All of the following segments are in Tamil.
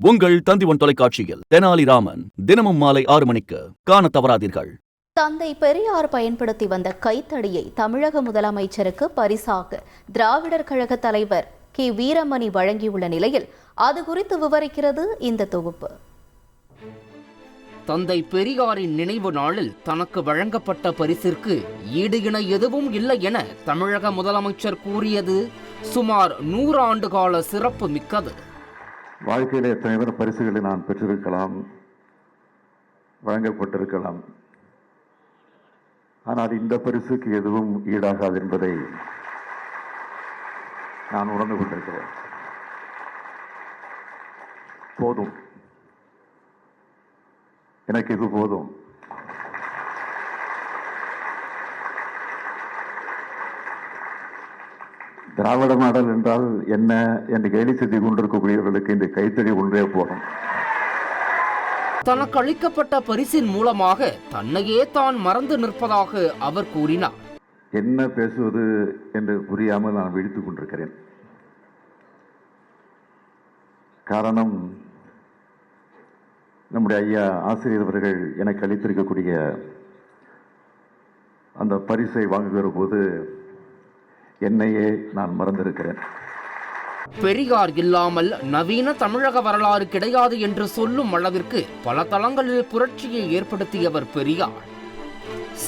உங்கள் தந்திவன் தொலைக்காட்சியில் தெனாலிராமன் தினமும் மாலை ஆறு மணிக்கு காண தவறாதீர்கள். தந்தை பெரியார் பயன்படுத்தி வந்த கைத்தடியை தமிழக முதலமைச்சருக்கு பரிசாக திராவிடர் கழக தலைவர் கே. வீரமணி வழங்கியுள்ள நிலையில் அது குறித்து விவரிக்கிறது இந்த தொகுப்பு. தந்தை பெரியாரின் நினைவு நாளில் தனக்கு வழங்கப்பட்ட பரிசிற்கு ஈடு இணை எதுவும் இல்லை என தமிழக முதலமைச்சர் கூறியது சுமார் நூறு ஆண்டு கால சிறப்பு மிக்கது. வாழ்க்கையில் எத்தனை பேர் பரிசுகளை நான் பெற்றிருக்கலாம்? வழங்கப்பட்டிருக்கலாம். ஆனால் இந்த பரிசுக்கு எதுவும் ஈடாகாது என்பதை நான் உணர்ந்து கொண்டிருக்கிறேன் போதும். எனக்கு இது போதும். திராவிட மாடல் என்றால் என்ன என்று கேலி செய்து கொண்டிருக்கக்கூடியவர்களுக்கு இந்த கைத்தறி ஒன்றே போதும். தனக்கு அளிக்கப்பட்ட பரிசின் மூலமாக தன்னையே தான் மறந்து நிற்பதாக அவர் கூறினார். என்ன பேசுவது என்று புரியாமல் நான் விழித்துக் கொண்டிருக்கிறேன். காரணம் நம்முடைய ஐயா ஆசிரியர் அவர்கள் எனக்கு அளித்திருக்கக்கூடிய அந்த பரிசை வாங்குகிற போது என்னையே நான் மறந்திருக்கிறேன். பெரியார் இல்லாமல் நவீன தமிழக வரலாறு கிடையாது என்று சொல்லும் அளவிற்கு பல தளங்களில் புரட்சியை ஏற்படுத்தியவர் பெரியார்.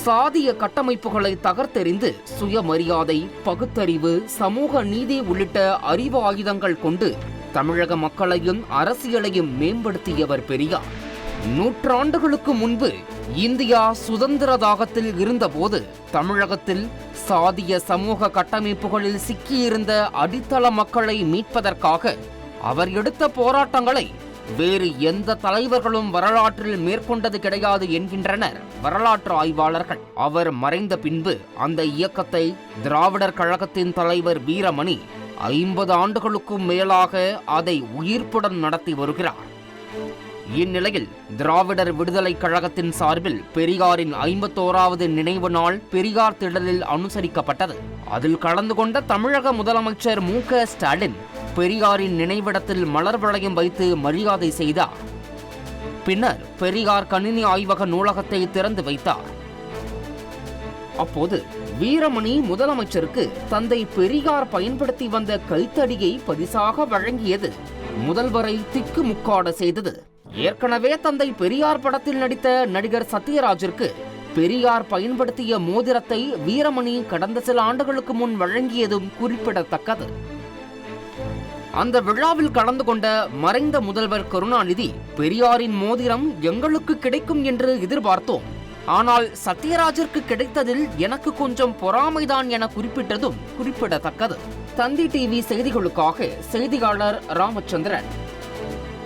சாதிய கட்டமைப்புகளை தகர்த்தெறிந்து சுயமரியாதை பகுத்தறிவு சமூக நீதி உள்ளிட்ட அறிவு ஆயுதங்கள் கொண்டு தமிழக மக்களையும் அரசியலையும் மேம்படுத்தியவர் பெரியார். நூற்றாண்டுகளுக்கு முன்பு இந்தியா சுதந்திர தாகத்தில் இருந்தபோது தமிழகத்தில் சாதிய சமூக கட்டமைப்புகளில் சிக்கியிருந்த அடித்தள மக்களை மீட்பதற்காக அவர் எடுத்த போராட்டங்களை வேறு எந்த தலைவர்களும் வரலாற்றில் மேற்கொண்டது கிடையாது என்கின்றனர் வரலாற்று ஆய்வாளர்கள். அவர் மறைந்த பின்பு அந்த இயக்கத்தை திராவிடர் கழகத்தின் தலைவர் வீரமணி ஐம்பது ஆண்டுகளுக்கும் மேலாக அதை உயிர்ப்புடன் நடத்தி வருகிறார். இந்நிலையில் திராவிடர் விடுதலைக் கழகத்தின் சார்பில் பெரியாரின் ஐம்பத்தோராவது நினைவு நாள் பெரியார் திடலில் அனுசரிக்கப்பட்டது. அதில் கலந்து கொண்ட தமிழக முதலமைச்சர் மு க ஸ்டாலின் பெரியாரின் நினைவிடத்தில் மலர் வளையம் வைத்து மரியாதை செய்தார். பின்னர் பெரியார் கணினி ஆய்வக நூலகத்தை திறந்து வைத்தார். அப்போது வீரமணி முதலமைச்சருக்கு தந்தை பெரியார் பயன்படுத்தி வந்த கைத்தடியை பரிசாக வழங்கியது முதல்வரை திக்கு முக்காட செய்தது. ஏற்கனவே தந்தை பெரியார் படத்தில் நடித்த நடிகர் சத்யராஜிற்கு பெரியார் பயன்படுத்திய மோதிரத்தை வீரமணி கடந்த சில ஆண்டுகளுக்கு முன் வழங்கியதும் குறிப்பிடத்தக்கது. அந்த விழாவில் கலந்து கொண்ட மறைந்த முதல்வர் கருணாநிதி பெரியாரின் மோதிரம் எங்களுக்கு கிடைக்கும் என்று எதிர்பார்த்தோம். ஆனால் சத்யராஜிற்கு கிடைத்ததில் எனக்கு கொஞ்சம் பொறாமைதான் என குறிப்பிட்டதும் குறிப்பிடத்தக்கது. தந்தி டிவி செய்திகளுக்காக செய்தியாளர் ராமச்சந்திரன்.